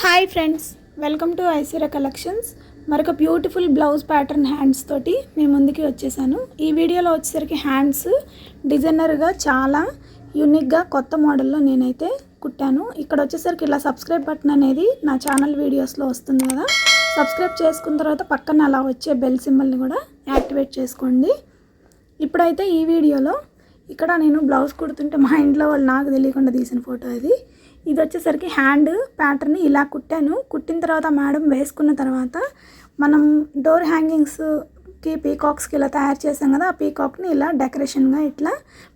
Hi friends welcome to Aishwarya collections మరొక beautiful blouse pattern hands తోటి మేము ముందుకి వచ్చేసాను. ఈ వీడియోలో వచ్చేసరికి హ్యాండ్స్ డిజైనర్గా చాలా యూనిక్గా కొత్త మోడల్లో నేనైతే కుట్టాను. ఇక్కడ వచ్చేసరికి ఇలా సబ్స్క్రైబ్ బటన్ అనేది నా ఛానల్ వీడియోస్లో వస్తుంది కదా. సబ్స్క్రైబ్ చేసుకున్న తర్వాత పక్కన అలా వచ్చే బెల్ సింబల్ని కూడా యాక్టివేట్ చేసుకోండి. ఇప్పుడైతే ఈ వీడియోలో ఇక్కడ నేను బ్లౌజ్ కుడుతుంటే మా ఇంట్లో వాళ్ళు నాకు తెలియకుండా తీసిన ఫోటో అది ఇది వచ్చేసరికి హ్యాండ్ ప్యాటర్న్ ఇలా కుట్టాను. కుట్టిన తర్వాత మేడం వేసుకున్న తర్వాత మనం డోర్ హ్యాంగింగ్స్కి పీకాక్స్కి ఇలా తయారు చేసాం కదా ఆ పీకాక్ని ఇలా డెకరేషన్గా ఇట్లా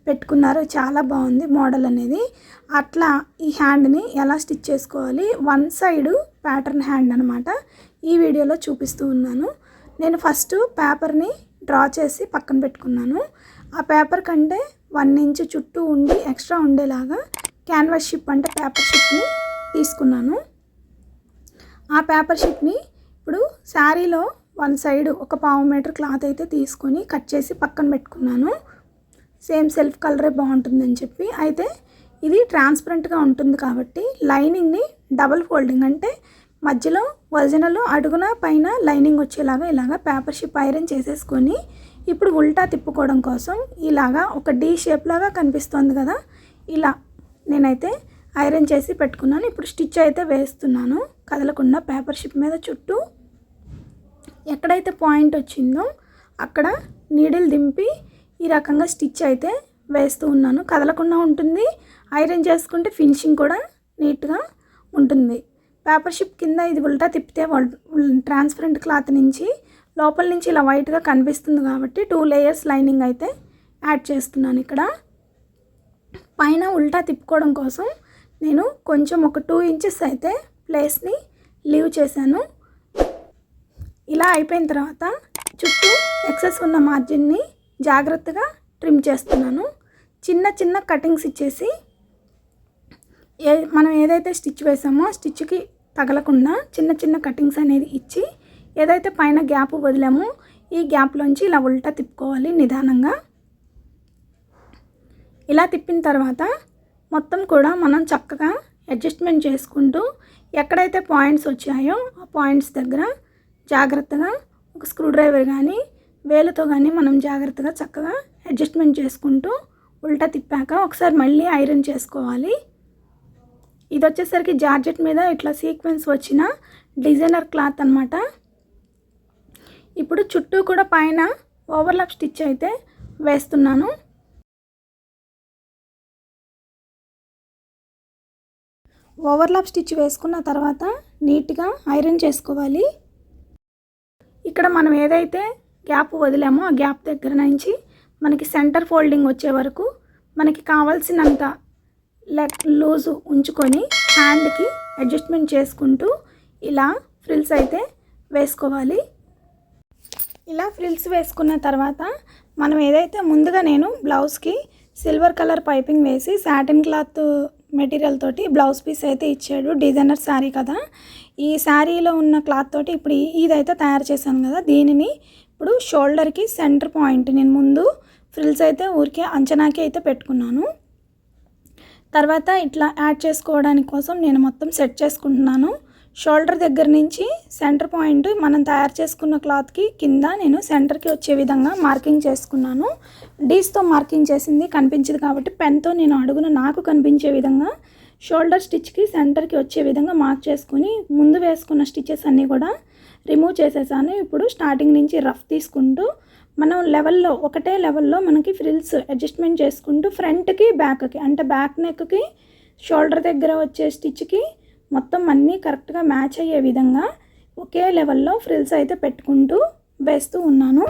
పెట్టుకున్నారు. చాలా బాగుంది మోడల్ అనేది. అట్లా ఈ హ్యాండ్ని ఎలా స్టిచ్ చేసుకోవాలి వన్ సైడ్ ప్యాటర్న్ హ్యాండ్ అనమాట ఈ వీడియోలో చూపిస్తూ ఉన్నాను. నేను ఫస్ట్ పేపర్ని డ్రా చేసి పక్కన పెట్టుకున్నాను. ఆ పేపర్ కంటే వన్ ఇంచ్ చుట్టూ ఉండి ఎక్స్ట్రా ఉండేలాగా క్యాన్వాస్ షిప్ అంటే పేపర్ షిప్ని తీసుకున్నాను. ఆ పేపర్ షిప్ని ఇప్పుడు శారీలో వన్ సైడ్ ఒక పావు మీటర్ క్లాత్ అయితే తీసుకొని కట్ చేసి పక్కన పెట్టుకున్నాను. సేమ్ సెల్ఫ్ కలరే బాగుంటుందని చెప్పి. అయితే ఇది ట్రాన్స్పరెంట్గా ఉంటుంది కాబట్టి లైనింగ్ని డబల్ ఫోల్డింగ్ అంటే మధ్యలో ఒరిజినల్ అడుగున పైన లైనింగ్ వచ్చేలాగా ఇలాగా పేపర్ షిప్ ఐరన్ చేసేసుకొని ఇప్పుడు ఉల్టా తిప్పుకోవడం కోసం ఇలాగా ఒక డీ షేప్ లాగా కనిపిస్తోంది కదా. ఇలా నేనైతే ఐరన్ చేసి పెట్టుకున్నాను. ఇప్పుడు స్టిచ్ అయితే వేస్తున్నాను. కదలకుండా పేపర్ షిప్ మీద చుట్టూ ఎక్కడైతే పాయింట్ వచ్చిందో అక్కడ నీడిల్ దింపి ఈ రకంగా స్టిచ్ అయితే వేస్తూ ఉన్నాను. కదలకుండా ఉంటుంది. ఐరన్ చేసుకుంటే ఫినిషింగ్ కూడా నీట్గా ఉంటుంది. పేపర్ షిప్ కింద ఇది ఉల్టా తిప్పితే ట్రాన్స్పరెంట్ క్లాత్ నుంచి లోపల నుంచి ఇలా వైట్గా కనిపిస్తుంది కాబట్టి టూ లేయర్స్ లైనింగ్ అయితే యాడ్ చేస్తున్నాను ఇక్కడ. పైన ఉల్టా తిప్పుకోవడం కోసం నేను కొంచెం ఒక టూ ఇంచెస్ అయితే ప్లేస్ని లీవ్ చేశాను. ఇలా అయిపోయిన తర్వాత చుట్టూ ఎక్సెస్ ఉన్న మార్జిన్ని జాగ్రత్తగా ట్రిమ్ చేస్తున్నాను. చిన్న చిన్న కటింగ్స్ ఇచ్చేసి ఏ మనం ఏదైతే స్టిచ్ వేసామో స్టిచ్కి తగలకుండా చిన్న చిన్న కటింగ్స్ అనేది ఇచ్చి ఏదైతే పైన గ్యాప్ వదిలామో ఈ గ్యాప్లోంచి ఇలా ఉల్టా తిప్పుకోవాలి నిదానంగా. ఇలా తిప్పిన తర్వాత మొత్తం కూడా మనం చక్కగా అడ్జస్ట్మెంట్ చేసుకుంటూ ఎక్కడైతే పాయింట్స్ వచ్చాయో ఆ పాయింట్స్ దగ్గర జాగ్రత్తగా ఒక స్క్రూ డ్రైవర్ కానీ వేలుతో కానీ మనం జాగ్రత్తగా చక్కగా అడ్జస్ట్మెంట్ చేసుకుంటూ ఉల్టా తిప్పాక ఒకసారి మళ్ళీ ఐరన్ చేసుకోవాలి. ఇది వచ్చేసరికి జార్జెట్ మీద ఇట్లా సీక్వెన్స్ వచ్చిన డిజైనర్ క్లాత్ అనమాట ఇప్పుడు చుట్టూ కూడా పైన ఓవర్లాప్ స్టిచ్ అయితే వేస్తున్నాను. ఓవర్లాప్ స్టిచ్ వేసుకున్న తర్వాత నీట్గా ఐరన్ చేసుకోవాలి. ఇక్కడ మనం ఏదైతే గ్యాప్ వదిలామో ఆ గ్యాప్ దగ్గర నుంచి మనకి సెంటర్ ఫోల్డింగ్ వచ్చే వరకు మనకి కావాల్సినంత లెగ్ లూజు ఉంచుకొని హ్యాండ్కి అడ్జస్ట్మెంట్ చేసుకుంటూ ఇలా ఫ్రిల్స్ అయితే వేసుకోవాలి. ఇలా ఫ్రిల్స్ వేసుకున్న తర్వాత మనం ఏదైతే ముందుగా నేను బ్లౌజ్కి సిల్వర్ కలర్ పైపింగ్ వేసి సాటిన్ క్లాత్ మెటీరియల్ తోటి బ్లౌజ్ పీస్ అయితే ఇచ్చాడు డిజైనర్ శారీ కదా. ఈ శారీలో ఉన్న క్లాత్ తోటి ఇప్పుడు ఇదైతే తయారు చేశాను కదా. దీనిని ఇప్పుడు షోల్డర్కి సెంటర్ పాయింట్ నేను ముందు ఫ్రిల్స్ అయితే ఊరికే అంచనాకి అయితే పెట్టుకున్నాను. తర్వాత ఇట్లా యాడ్ చేసుకోవడానికి కోసం నేను మొత్తం సెట్ చేసుకుంటున్నాను. షోల్డర్ దగ్గర నుంచి సెంటర్ పాయింట్ మనం తయారు చేసుకున్న క్లాత్కి కింద నేను సెంటర్కి వచ్చే విధంగా మార్కింగ్ చేసుకున్నాను. డీస్తో మార్కింగ్ చేసింది కనిపించదు కాబట్టి పెన్తో నేను అడుగున నాకు కనిపించే విధంగా షోల్డర్ స్టిచ్కి సెంటర్కి వచ్చే విధంగా మార్క్ చేసుకుని ముందు వేసుకున్న స్టిచెస్ అన్నీ కూడా రిమూవ్ చేసేసాను. ఇప్పుడు స్టార్టింగ్ నుంచి రఫ్ తీసుకుంటూ మనం లెవెల్లో ఒకటే లెవెల్లో మనకి ఫ్రిల్స్ అడ్జస్ట్మెంట్ చేసుకుంటూ ఫ్రంట్కి బ్యాక్కి అంటే బ్యాక్ నెక్కి షోల్డర్ దగ్గర వచ్చే స్టిచ్కి మొత్తం అన్నీ కరెక్ట్గా మ్యాచ్ అయ్యే విధంగా ఒకే లెవెల్లో ఫ్రిల్స్ అయితే పెట్టుకుంటూ వేస్తూ ఉన్నాను.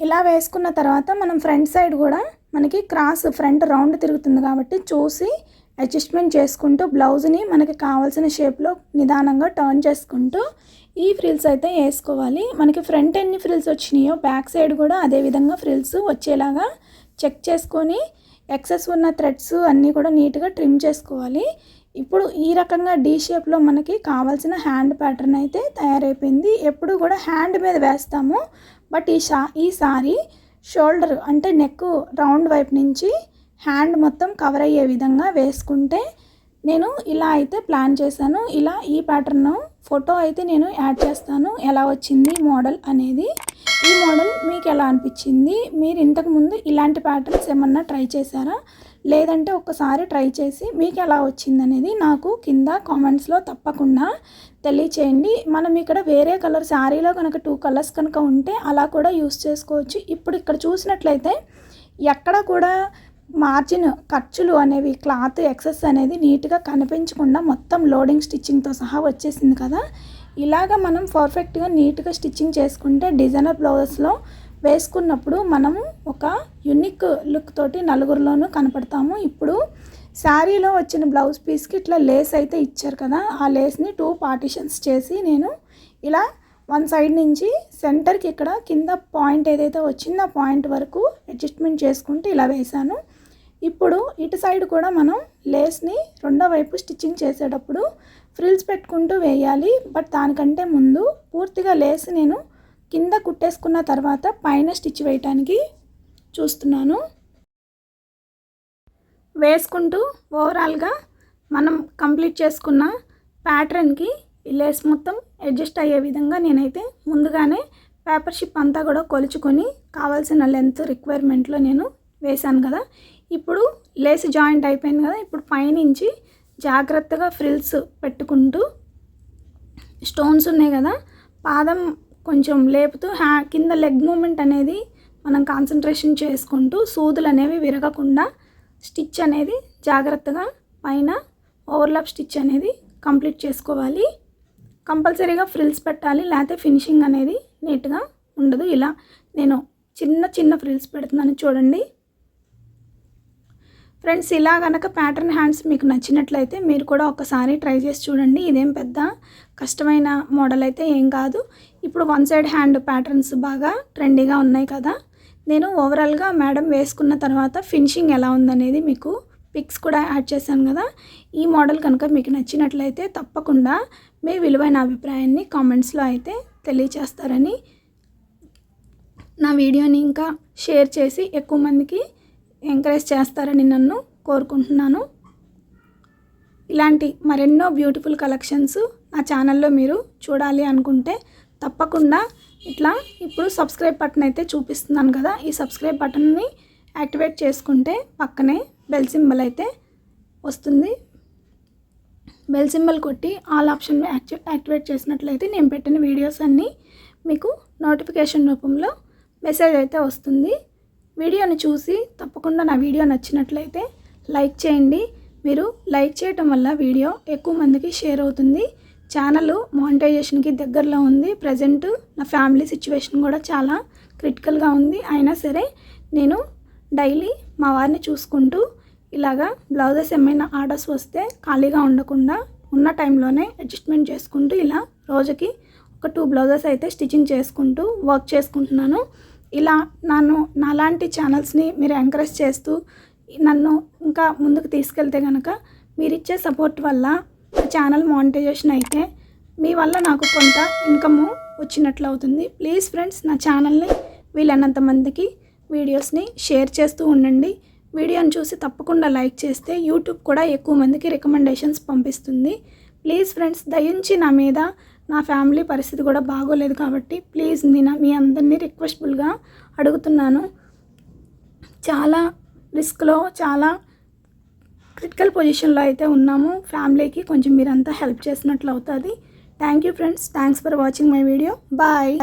ఇలా వేసుకున్న తర్వాత మనం ఫ్రంట్ సైడ్ కూడా మనకి క్రాస్ ఫ్రంట్ రౌండ్ తిరుగుతుంది కాబట్టి చూసి అడ్జస్ట్మెంట్ చేసుకుంటూ బ్లౌజ్ని మనకి కావాల్సిన షేప్లో నిదానంగా టర్న్ చేసుకుంటూ ఈ ఫ్రిల్స్ అయితే వేసుకోవాలి. మనకి ఫ్రంట్ ఎన్ని ఫ్రిల్స్ వచ్చినాయో బ్యాక్ సైడ్ కూడా అదే విధంగా ఫ్రిల్స్ వచ్చేలాగా చెక్ చేసుకొని ఎక్సెస్ ఉన్న థ్రెడ్స్ అన్నీ కూడా నీట్గా ట్రిమ్ చేసుకోవాలి. ఇప్పుడు ఈ రకంగా డీ షేప్లో మనకి కావాల్సిన హ్యాండ్ ప్యాటర్న్ అయితే తయారైపోయింది. ఎప్పుడు కూడా హ్యాండ్ మీద వేస్తాము. బట్ ఈ షా ఈసారి షోల్డర్ అంటే నెక్ రౌండ్ వైపు నుంచి హ్యాండ్ మొత్తం కవర్ అయ్యే విధంగా వేసుకుంటే నేను ఇలా అయితే ప్లాన్ చేశాను. ఇలా ఈ ప్యాటర్న్ ఫోటో అయితే నేను యాడ్ చేస్తాను. ఎలా వచ్చింది మోడల్ అనేది. ఈ మోడల్ మీకు ఎలా అనిపించింది? మీరు ఇంతకుముందు ఇలాంటి ప్యాటర్న్స్ ఏమన్నా ట్రై చేశారా? లేదంటే ఒకసారి ట్రై చేసి మీకు ఎలా వచ్చింది అనేది నాకు కింద కామెంట్స్లో తప్పకుండా తెలియచేయండి. మనం ఇక్కడ వేరే కలర్ శారీలో కనుక టూ కలర్స్ కనుక ఉంటే అలా కూడా యూస్ చేసుకోవచ్చు. ఇప్పుడు ఇక్కడ చూసినట్లయితే ఎక్కడ కూడా మార్జిన్ ఖర్చులు అనేవి క్లాత్ ఎక్సెస్ అనేది నీట్గా కనిపించకుండా మొత్తం లోడింగ్ స్టిచ్చింగ్తో సహా వచ్చేసింది కదా. ఇలాగ మనం పర్ఫెక్ట్గా నీట్గా స్టిచ్చింగ్ చేసుకుంటే డిజైనర్ బ్లౌజెస్లో వేసుకున్నప్పుడు మనము ఒక యునిక్ లుక్ తోటి నలుగురిలోనూ కనపడతాము. ఇప్పుడు శారీలో వచ్చిన బ్లౌజ్ పీస్కి ఇట్లా లేస్ అయితే ఇచ్చారు కదా. ఆ లేస్ని టూ పార్టిషన్స్ చేసి నేను ఇలా వన్ సైడ్ నుంచి సెంటర్కి ఇక్కడ కింద పాయింట్ ఏదైతే వచ్చిందో ఆ పాయింట్ వరకు అడ్జస్ట్మెంట్ చేసుకుంటూ ఇలా వేశాను. ఇప్పుడు ఇటు సైడ్ కూడా మనం లేస్ని రెండో వైపు స్టిచ్చింగ్ చేసేటప్పుడు ఫ్రిల్స్ పెట్టుకుంటూ వేయాలి. బట్ దానికంటే ముందు పూర్తిగా లేస్ నేను కింద కుట్టేసుకున్న తర్వాత పైన స్టిచ్ వేయటానికి చూస్తున్నాను. వేసుకుంటూ ఓవరాల్గా మనం కంప్లీట్ చేసుకున్న ప్యాటర్న్కి ఈ లేస్ మొత్తం అడ్జస్ట్ అయ్యే విధంగా నేనైతే ముందుగానే పేపర్ షిప్ అంతా కూడా కొలుచుకొని కావాల్సిన లెంత్ రిక్వైర్మెంట్లో నేను వేశాను కదా. ఇప్పుడు లేస్ జాయింట్ అయిపోయింది కదా ఇప్పుడు పైనుంచి జాగ్రత్తగా ఫ్రిల్స్ పెట్టుకుంటూ స్టోన్స్ ఉన్నాయి కదా పాదం కొంచెం లేపుతూ హ్యా కింద లెగ్ మూమెంట్ అనేది మనం కాన్సన్ట్రేషన్ చేసుకుంటూ సూదులు అనేవి విరగకుండా స్టిచ్ అనేది జాగ్రత్తగా పైన ఓవర్లాప్ స్టిచ్ అనేది కంప్లీట్ చేసుకోవాలి. కంపల్సరీగా ఫ్రిల్స్ పెట్టాలి లేకపోతే ఫినిషింగ్ అనేది నీట్గా ఉండదు. ఇలా నేను చిన్న చిన్న ఫ్రిల్స్ పెడుతున్నాను చూడండి. ఫ్రెండ్స్ ఇలా కనుక ప్యాటర్న్ హ్యాండ్స్ మీకు నచ్చినట్లయితే మీరు కూడా ఒకసారి ట్రై చేసి చూడండి. ఇదేం పెద్ద కష్టమైన మోడల్ అయితే ఏం కాదు. ఇప్పుడు వన్ సైడ్ హ్యాండ్ ప్యాటర్న్స్ బాగా ట్రెండీగా ఉన్నాయి కదా. నేను ఓవరాల్గా మేడం వేసుకున్న తర్వాత ఫినిషింగ్ ఎలా ఉందనేది మీకు పిక్స్ కూడా యాడ్ చేశాను కదా. ఈ మోడల్ కనుక మీకు నచ్చినట్లయితే తప్పకుండా మీ విలువైన అభిప్రాయాన్ని కామెంట్స్లో అయితే తెలియచేస్తారని నా వీడియోని ఇంకా షేర్ చేసి ఎక్కువ మందికి ఎంకరేజ్ చేస్తారని నన్ను కోరుకుంటున్నాను. ఇలాంటి మరెన్నో బ్యూటిఫుల్ కలెక్షన్స్ నా ఛానల్లో మీరు చూడాలి అనుకుంటే తప్పకుండా ఇట్లా ఇప్పుడు సబ్స్క్రైబ్ బటన్ అయితే చూపిస్తున్నాను కదా ఈ సబ్స్క్రైబ్ బటన్ని యాక్టివేట్ చేసుకుంటే పక్కనే బెల్ సింబల్ అయితే వస్తుంది. బెల్ సింబల్ కొట్టి ఆల్ ఆప్షన్ యాక్టివేట్ చేసినట్లయితే నేను పెట్టిన వీడియోస్ అన్నీ మీకు నోటిఫికేషన్ రూపంలో మెసేజ్ అయితే వస్తుంది. వీడియోని చూసి తప్పకుండా నా వీడియో నచ్చినట్లయితే లైక్ చేయండి. మీరు లైక్ చేయటం వల్ల వీడియో ఎక్కువ మందికి షేర్ అవుతుంది. ఛానల్ మానిటైజేషన్కి దగ్గరలో ఉంది. ప్రజెంట్ నా ఫ్యామిలీ సిచ్యువేషన్ కూడా చాలా క్రిటికల్గా ఉంది. అయినా సరే నేను డైలీ మా వారిని చూసుకుంటూ ఇలాగా బ్లౌజెస్ ఏమైనా ఆర్డర్స్ వస్తే ఖాళీగా ఉండకుండా ఉన్న టైంలోనే అడ్జస్ట్మెంట్ చేసుకుంటూ ఇలా రోజుకి ఒక టూ బ్లౌజెస్ అయితే స్టిచ్చింగ్ చేసుకుంటూ వర్క్ చేసుకుంటున్నాను. ఇలా నన్ను నాలాంటి ఛానల్స్ని మీరు ఎంకరేజ్ చేస్తూ నన్ను ఇంకా ముందుకు తీసుకెళ్తే కనుక మీరు ఇచ్చే సపోర్ట్ వల్ల ఛానల్ మానిటైజేషన్ అయితే మీ వల్ల నాకు కొంత ఇన్కమ్ వచ్చినట్లు అవుతుంది. ప్లీజ్ ఫ్రెండ్స్ నా ఛానల్ని వీలైనంత మందికి వీడియోస్ని షేర్ చేస్తూ ఉండండి. వీడియోని చూసి తప్పకుండా లైక్ చేస్తే యూట్యూబ్ కూడా ఎక్కువ మందికి రికమెండేషన్స్ పంపిస్తుంది. ప్లీజ్ ఫ్రెండ్స్ దయించి నా మీద నా ఫ్యామిలీ పరిస్థితి కూడా బాగోలేదు కాబట్టి ప్లీజ్ నేను మీ అందరినీ రిక్వెస్ట్ఫుల్గా అడుగుతున్నాను. చాలా రిస్క్లో చాలా క్రిటికల్ పొజిషన్లో అయితే ఉన్నాము. ఫ్యామిలీకి కొంచెం మీరంతా హెల్ప్ చేసినట్లు అవుతుంది thank you friends. Thanks for watching my video. Bye.